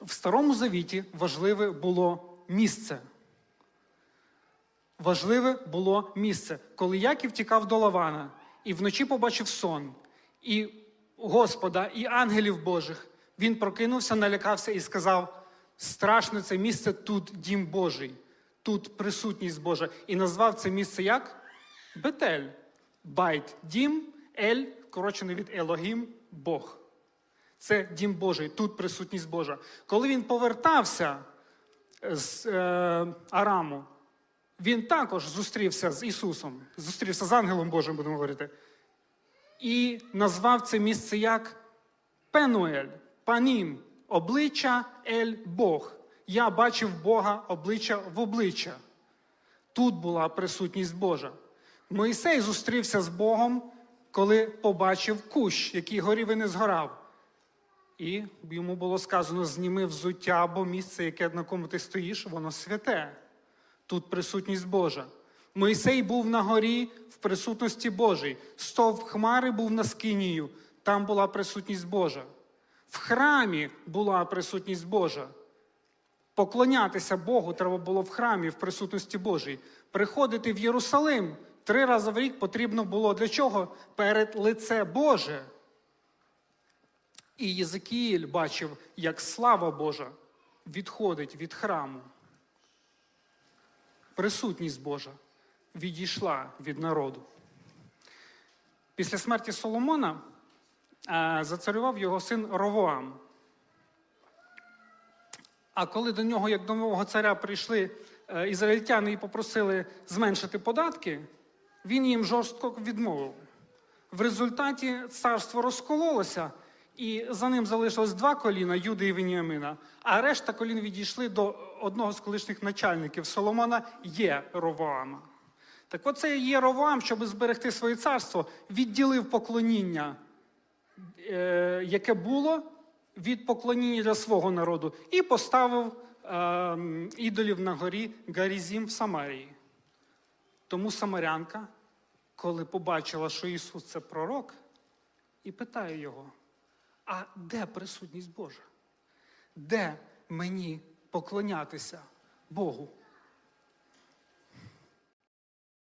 В Старому Завіті важливе було місце. Важливе було місце. Коли Яків тікав до Лавана і вночі побачив сон, і Господа, і ангелів Божих, він прокинувся, налякався і сказав: страшне це місце, тут дім Божий, тут присутність Божа. І назвав це місце як? Бетель. Байт, дім, Ель, корочено від Елогім, Бог. Це дім Божий, тут присутність Божа. Коли він повертався з е, Араму, він також зустрівся з Ісусом, зустрівся з ангелом Божим, будемо говорити, і назвав це місце як Пенуель, Панім, обличчя Ель Бог. Я бачив Бога обличчя в обличчя. Тут була присутність Божа. Моїсей зустрівся з Богом, коли побачив кущ, який горів і не згорав. І йому було сказано: зніми взуття, бо місце, яке на кому ти стоїш, воно святе. Тут присутність Божа. Моїсей був на горі в присутності Божій. Стовп хмари був на скинію, там була присутність Божа. В храмі була присутність Божа. Поклонятися Богу треба було в храмі в присутності Божій. Приходити в Єрусалим три рази в рік потрібно було для чого? Перед лице Боже. І Єзекіїль бачив, як слава Божа відходить від храму. Присутність Божа відійшла від народу. Після смерті Соломона е, зацарював його син Ровоам. А коли до нього, як до нового царя, прийшли е, ізраїльтяни і попросили зменшити податки, він їм жорстко відмовив. В результаті царство розкололося, і за ним залишилось два коліна Юди і Веніамина, а решта колін відійшли до одного з колишніх начальників Соломона є Ровоама. Так оце є Ровоам, щоб зберегти своє царство, відділив поклоніння, е, яке було від поклоніння для свого народу, і поставив е, ідолів на горі Гарізім в Самарії. Тому Самарянка, коли побачила, що Ісус це пророк, і питає його: а де присутність Божа? Де мені поклонятися Богу?